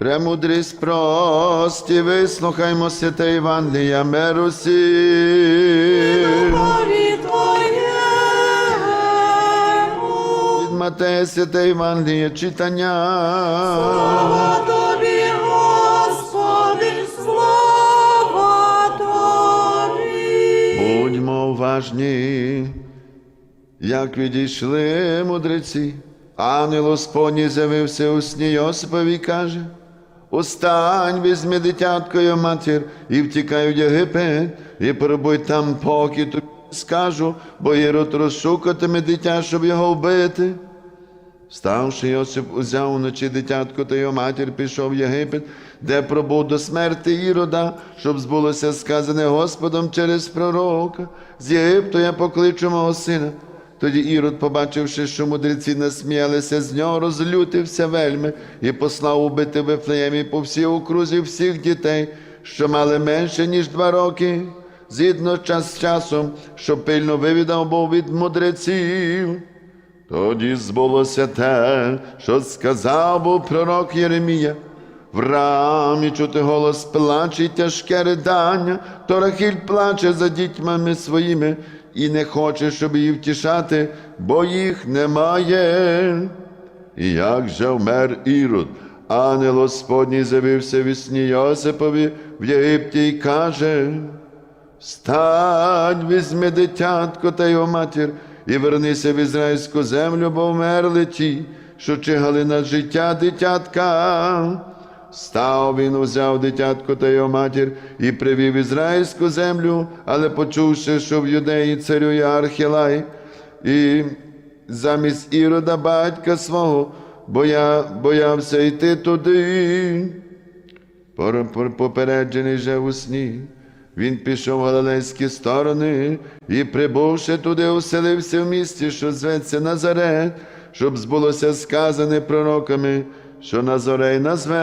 Премудрість прості, вислухаймо святе Євангелія всім. Від Матея святе Євангеліє читання. Слава Тобі, Господи, слава Тобі. Будьмо уважні, як відійшли мудреці. Ангел Господній з'явився у сні Йосипові і каже, Устань, візьми дитяткою матір і втікай в Єгипет, і пробуй там, поки тобі скажу, бо Ірод розшукатиме дитя, щоб його вбити. Вставши, Йосип узяв уночі дитятко та його матір, пішов в Єгипет, де пробув до смерти Ірода, щоб збулося сказане Господом через пророка. З Єгипту я покличу мого сина. Тоді Ірод, побачивши, що мудреці насміялися з нього, розлютився вельми і послав убити Вифлеємі по всій окрузі всіх дітей, що мали менше, ніж два роки, згідно час з часом, що пильно вивідав був від мудреців. Тоді збулося те, що сказав був пророк Єремія. В рамі чути голос плаче й тяжке ридання, то Рахіль плаче за дітьми своїми і не хоче, щоб її втішати, бо їх немає. І як же вмер Ірод, ангел Господній з'явився в сні Йосипові в Єгипті і каже, Встань, візьми дитятко та його матір, і вернися в ізраїльську землю, бо вмерли ті, що чигали на життя дитятка. Став він, узяв дитятко та його матір і привів ізраїльську землю, але почувши, що в юдеї царює Архілай, і замість ірода батька свого, боя, боявся йти туди. Попереджений же у сні. Він пішов в галилейські сторони і, прибувши туди, оселився в місті, що зветься Назарет, щоб збулося сказане пророками, що Назарей назветься.